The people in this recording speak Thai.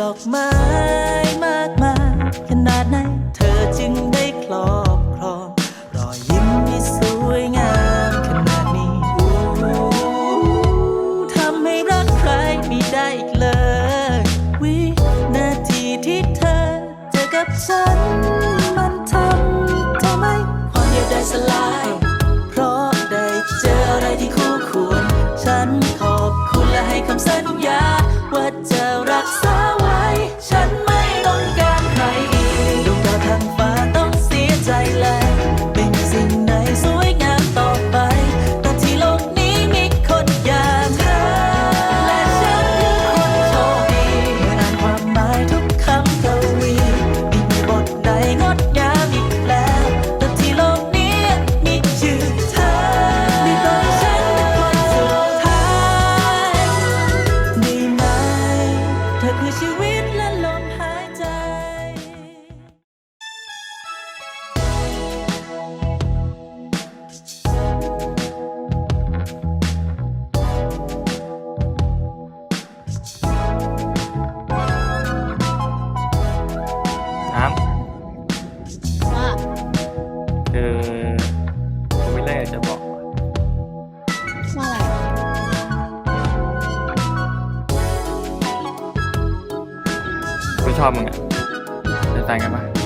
ดอกไม้มากมาย ขนาดไหนเธอจึงได้ครอบครองรอยยิ้มที่สวยงามขนาดนี้ทำให้รักใครไม่ได้อีกเลย วินาทีที่เธอเจอกับฉัน มันทำทำไมความเดียวด้สลาย เพราะได้เจออะไรที่คู่ควร ฉันขอบคุณและให้คำสัญญาากจะบอกะไรกูชอบมึงอะจะแต่งกันปะ